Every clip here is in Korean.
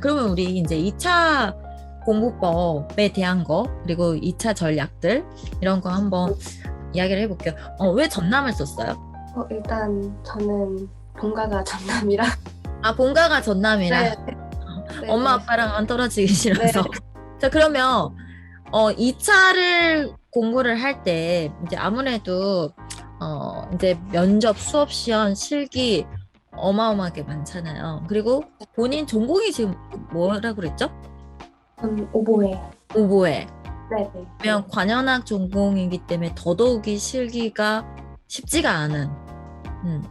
그러면 우리 이제 2차 공부법에 대한 거 그리고 2차 전략들 이런 거 한번 이야기를 해볼게요. 어, 왜 전남을 썼어요? 어, 일단 저는 본가가 전남이라 아 본가가 전남이라 네. 엄마 아빠랑 안 떨어지기 싫어서. 네. 자 그러면 어 2차를 공부를 할 때 이제 아무래도 어 이제 면접, 수업 시험, 실기 어마어마하게 많잖아요. 그리고 본인 전공이 지금 뭐라 그랬죠? 전 오보에 오보에. 네네 그러면 관현악 전공이기 때문에 더더욱이 실기가 쉽지가 않은. 음.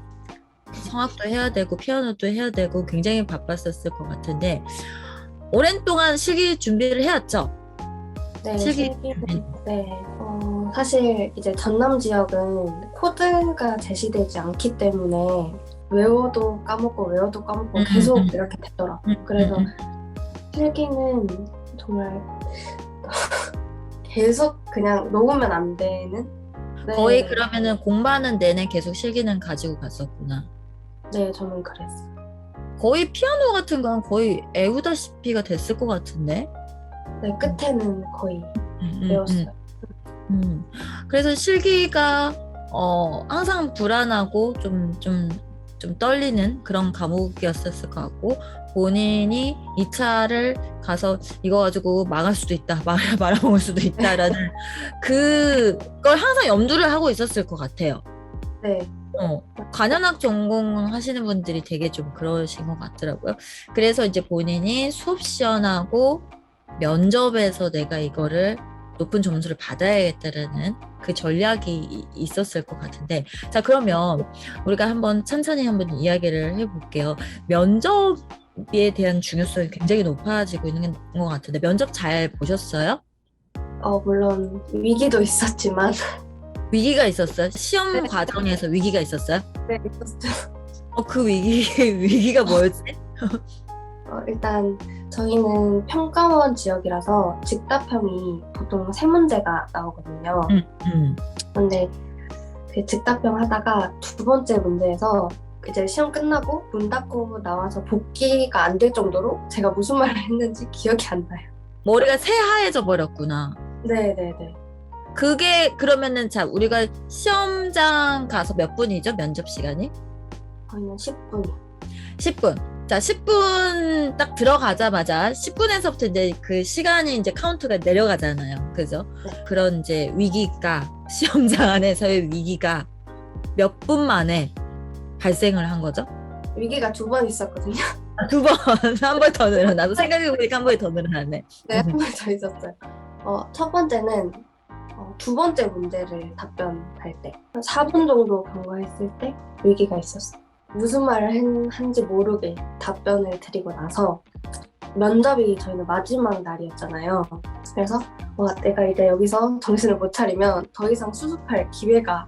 성악도 해야 되고 피아노도 해야 되고 굉장히 바빴었을 것 같은데 오랜 동안 실기 준비를 해왔죠. 네, 실기 실기는 네 어, 사실 이제 전남 지역은 코드가 제시되지 않기 때문에 외워도 까먹고 외워도 까먹고 음, 계속 음, 음. 이렇게 되더라고 음, 그래서 음, 실기는 정말 계속 그냥 놓으면 안 되는 네, 거의 그러면은 공부하는 내내 계속 실기는 가지고 갔었구나. 네 저는 그랬어요 거의 피아노 같은 건 거의 애우다시피가 됐을 것 같은데. 네 끝에는 거의 음, 음, 외웠어요 음. 그래서 실기가 어, 항상 불안하고 좀, 좀, 좀 떨리는 그런 과목이었을 것 같고 본인이 2차를 가서 이거 가지고 망할 수도 있다, 말, 말아먹을 수도 있다라는 그걸 항상 염두를 하고 있었을 것 같아요. 네 어, 관현악 전공 하시는 분들이 되게 좀 그러신 것 같더라고요. 그래서 이제 본인이 수업 시연하고 면접에서 내가 이거를 높은 점수를 받아야겠다라는 그 전략이 이- 있었을 것 같은데 자 그러면 우리가 한번 천천히 한번 이야기를 해볼게요. 면접에 대한 중요성이 굉장히 높아지고 있는 것 같은데 면접 잘 보셨어요? 어, 물론 위기도 있었지만 위기가 있었어요? 시험 네. 과정에서 위기가 있었어요? 네 있었죠 어 그 위기 위기가 뭐였지? 어, 일단 저희는 평가원 지역이라서 직답형이 보통 세 문제가 나오거든요. 음, 음. 근데 그 직답형 하다가 두 번째 문제에서 이제 시험 끝나고 문 닫고 나와서 복귀가 안 될 정도로 제가 무슨 말을 했는지 기억이 안 나요. 머리가 새하얘져 버렸구나. 네네네. 그게 그러면은 자 우리가 시험장 가서 몇 분이죠 면접 시간이? 저희는 10분. 10분. 자 10분 딱 들어가자마자 10분에서부터 이제 그 시간이 이제 카운트가 내려가잖아요. 그죠? 네. 그런 이제 위기가 시험장 안에서의 위기가 몇 분 만에 발생을 한 거죠? 위기가 두 번 있었거든요. 두 번, 한 번 더 늘어나도 생각해보니까 한 번이 더 늘어나네. 네, 한 번 더 있었어요. 어, 첫 번째는 어, 두 번째 문제를 답변할 때, 한 4분 정도 경과했을 때 위기가 있었어요. 무슨 말을 한, 한지 모르게 답변을 드리고 나서 면접이 저희는 마지막 날이었잖아요. 그래서 와, 내가 이제 여기서 정신을 못 차리면 더 이상 수습할 기회가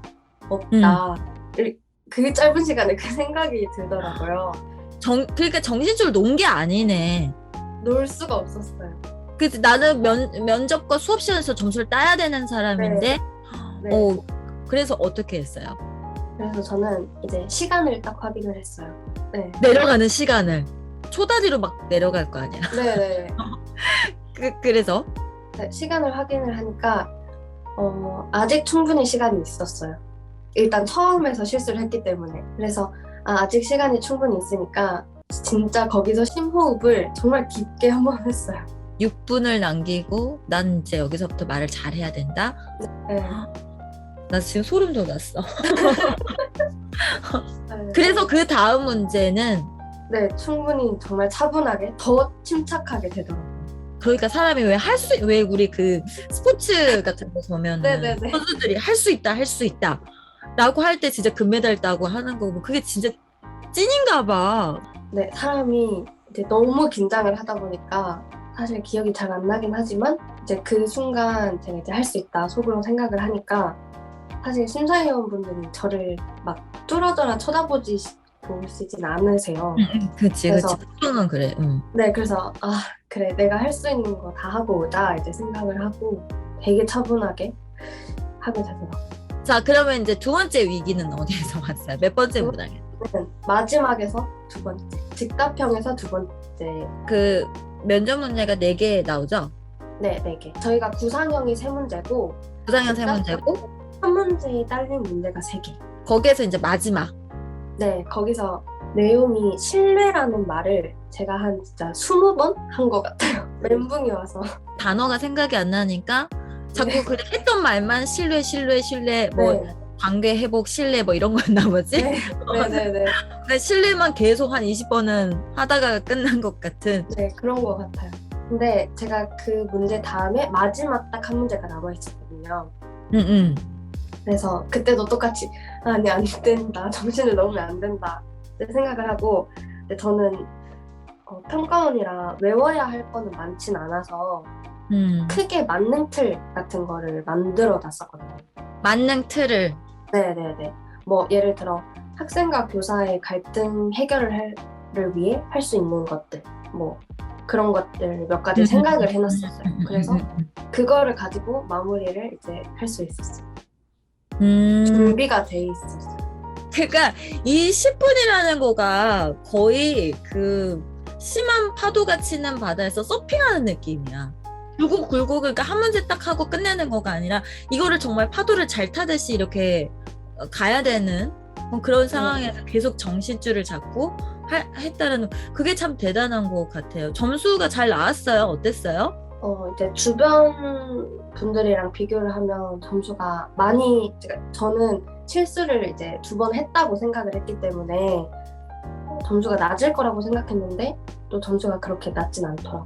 없다. 이- 그 짧은 시간에 그 생각이 들더라고요. 정, 그러니까 정신줄 놓은 게 아니네. 놀 수가 없었어요. 그 나는 면, 면접과 수업 시간에서 점수를 따야 되는 사람인데, 네. 어, 그래서 어떻게 했어요? 그래서 저는 이제 시간을 딱 확인을 했어요. 네. 내려가는 시간을 초다리로 막 내려갈 거 아니야. 네네. 그, 그래서 네, 시간을 확인을 하니까 어, 아직 충분히 시간이 있었어요. 일단 처음에서 실수를 했기 때문에. 그래서 아, 아직 시간이 충분히 있으니까 진짜 거기서 심호흡을 정말 깊게 한 번 했어요. 6분을 남기고 난 이제 여기서부터 말을 잘 해야 된다. 네. 나 지금 소름 돋았어. 네. 그래서 그 다음 문제는 네, 충분히 정말 차분하게 더 침착하게 되더라고요. 그러니까 사람이 왜 할 수, 왜 우리 그 스포츠 같은 거 보면 네네네. 선수들이 할 수 있다, 할 수 있다. 라고 할 때 진짜 금메달 따고 하는 거고, 그게 진짜 찐인가 봐. 네, 사람이 이제 너무 긴장을 하다 보니까 사실 기억이 잘 안 나긴 하지만 이제 그 순간 제가 이제 할 수 있다 속으로 생각을 하니까 사실 심사위원분들이 저를 막 뚫어져라 쳐다보지 보시진 않으세요. 그치, 그래서- 그치. 보통은 그래. 응. 네, 그래서 아 그래 내가 할 수 있는 거 다 하고 오자 이제 생각을 하고 되게 차분하게 하게 되더라고요. 자, 그러면 이제 두 번째 위기는 어디에서 왔어요? 몇 번째 문항에? 마지막에서 두 번째. 직답형에서 두 번째 그 면접 문제가 네 개 나오죠? 네, 네 개. 저희가 구상형이 세 문제고 부장형 세 문제고 한 문제에 딸린 문제가 세 개. 거기에서 이제 마지막 네, 거기서 내용이 신뢰라는 말을 제가 한 진짜 스무 번한 것 같아요. 멘붕이 와서. 단어가 생각이 안 나니까 자꾸 네. 그냥 했던 말만 신뢰 신뢰 신뢰 뭐 네, 관계 회복 신뢰 뭐 이런 거였나 보지? 네, 네, 네, 네. 신뢰만 계속 한 20번은 하다가 끝난 것 같은 네, 그런 것 같아요. 근데 제가 그 문제 다음에 마지막 딱 한 문제가 남아 있었거든요. 응응 그래서 그때도 똑같이 아니 안 된다 정신을 놓으면 안 된다 이렇게 생각을 하고 근데 저는 어, 평가원이라 외워야 할 거는 많진 않아서 음. 크게 만능 틀 같은 거를 만들어 놨었거든요. 만능 틀을 네네네. 뭐 예를 들어 학생과 교사의 갈등 해결을 할- 를 위해 할 수 있는 것들 뭐 그런 것들 몇 가지 생각을 해놨었어요. 그래서 그거를 가지고 마무리를 이제 할 수 있었어요. 음. 준비가 돼 있었어요. 그러니까 이 10분이라는 거가 거의 그 심한 파도가 치는 바다에서 서핑하는 느낌이야. 굴곡 굴곡 그러니까 한 문제 딱 하고 끝내는 거가 아니라 이거를 정말 파도를 잘 타듯이 이렇게 어, 가야 되는 뭐 그런 상황에서 계속 정신줄을 잡고 하- 했다는 그게 참 대단한 것 같아요. 점수가 잘 나왔어요. 어땠어요? 어, 이제 주변 분들이랑 비교를 하면 점수가 많이 제가 저는 실수를 이제 두 번 했다고 생각을 했기 때문에 점수가 낮을 거라고 생각했는데 또 점수가 그렇게 낮진 않더라고.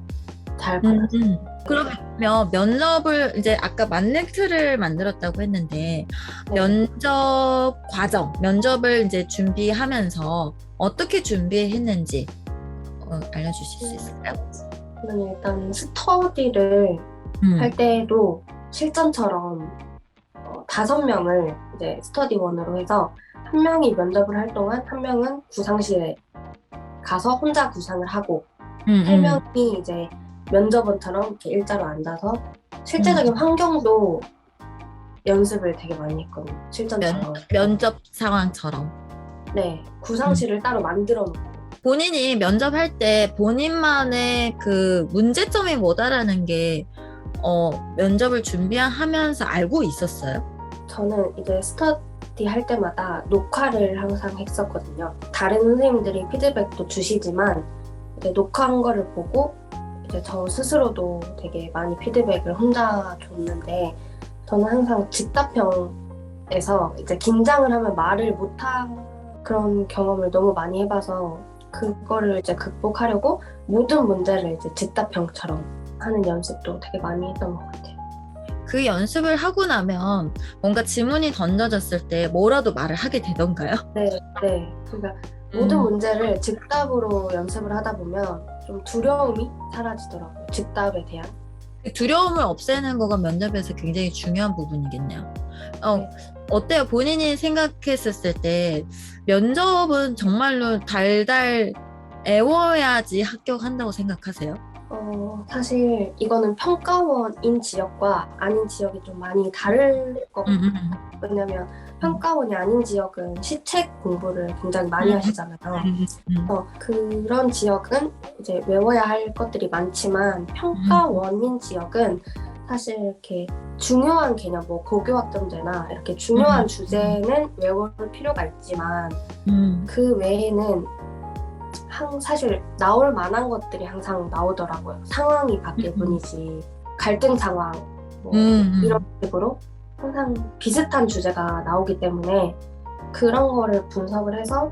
잘 받았어요. 음. 그러면 면접을 이제 아까 만능 틀을 만들었다고 했는데 면접 과정, 면접을 이제 준비하면서 어떻게 준비했는지 어, 알려주실 수 있을까요? 저는 일단 스터디를 음. 할 때도 실전처럼 어, 다섯 명을 이제 스터디원으로 해서 한 명이 면접을 할 동안 한 명은 구상실에 가서 혼자 구상을 하고 음, 세 음. 명이 이제 면접원처럼 이렇게 일자로 앉아서 실제적인 음. 환경도 연습을 되게 많이 했거든요. 실전처럼. 면접 상황처럼 네, 음. 구상실을 따로 만들어 놓고. 본인이 면접할 때 본인만의 그 문제점이 뭐다라는 게 어, 면접을 준비하면서 알고 있었어요? 저는 이제 스터디 할 때마다 녹화를 항상 했었거든요. 다른 선생님들이 피드백도 주시지만 이제 녹화한 거를 보고 이제 저 스스로도 되게 많이 피드백을 혼자 줬는데 저는 항상 직답형에서 이제 긴장을 하면 말을 못한 그런 경험을 너무 많이 해봐서 그거를 이제 극복하려고 모든 문제를 이제 직답형처럼 하는 연습도 되게 많이 했던 것 같아요. 그 연습을 하고 나면 뭔가 지문이 던져졌을 때 뭐라도 말을 하게 되던가요? 네, 네. 그러니까 모든 음. 문제를 즉답으로 연습을 하다 보면 좀 두려움이 사라지더라고요. 즉답에 대한. 그 두려움을 없애는 거가 면접에서 굉장히 중요한 부분이겠네요. 어, 네. 어때요? 본인이 생각했었을 때 면접은 정말로 달달 애워야지 합격한다고 생각하세요? 어, 사실 이거는 평가원인 지역과 아닌 지역이 좀 많이 다를 것 음, 같아요. 음, 왜냐면 평가원이 아닌 지역은 시책 공부를 굉장히 많이 음. 하시잖아요. 음, 음. 어, 그런 지역은 이제 외워야 할 것들이 많지만 평가원인 지역은 사실 이렇게 중요한 개념, 뭐 고교학점제나 이렇게 중요한 음. 주제는 외울 필요가 있지만 음, 그 외에는 항, 사실 나올 만한 것들이 항상 나오더라고요. 상황이 바뀔 음. 뿐이지 갈등 상황 뭐. 이런 식으로 항상 비슷한 주제가 나오기 때문에 그런 거를 분석을 해서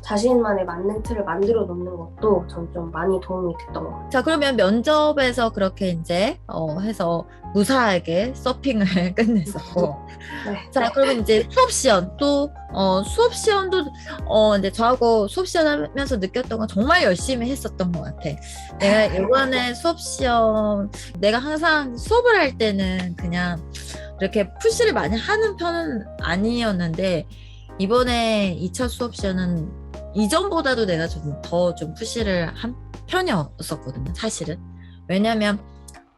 자신만의 만능 틀을 만들어 놓는 것도 전 좀 많이 도움이 됐던 것 같아요. 자, 그러면 면접에서 그렇게 이제 어, 해서 무사하게 서핑을 끝냈었고. 네. 자, 그러면 이제 수업 시연 또 어, 수업 시연도 어, 이제 저하고 수업 시연 하면서 느꼈던 건 정말 열심히 했었던 것 같아. 내가 이번에 수업 시연 내가 항상 수업을 할 때는 그냥 이렇게 푸시를 많이 하는 편은 아니었는데 이번에 2차 수업 시연은 이전보다도 내가 좀 더 좀 푸시를 한 편이었었거든요, 사실은. 왜냐면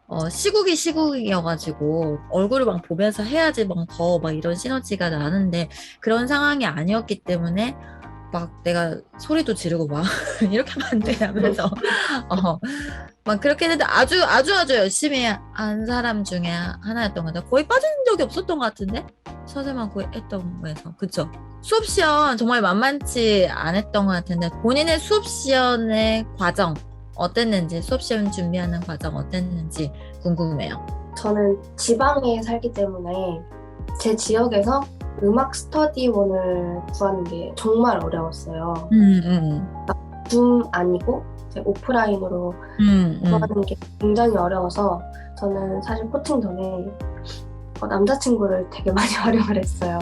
어, 시국이 시국이어가지고 얼굴을 막 보면서 해야지 막 더막 이런 시너지가 나는데 그런 상황이 아니었기 때문에 막 내가 소리도 지르고 막 이렇게 하면 안 돼 하면서 어, 막 그렇게 했는데 아주 아주 아주 열심히 한 사람 중에 하나였던 것 같아요. 거의 빠진 적이 없었던 것 같은데 선생님하고 했던 거에서 그쵸? 수업 시연 정말 만만치 않았던 것 같은데 본인의 수업 시연의 과정 어땠는지 수업 시연 준비하는 과정 어땠는지 궁금해요. 저는 지방에 살기 때문에 제 지역에서 음악 스터디원을 구하는 게 정말 어려웠어요. 음, 음, 줌 아니고 오프라인으로 음, 음. 구하는 게 굉장히 어려워서 저는 사실 코칭 전에 어, 남자친구를 되게 많이 활용을 했어요.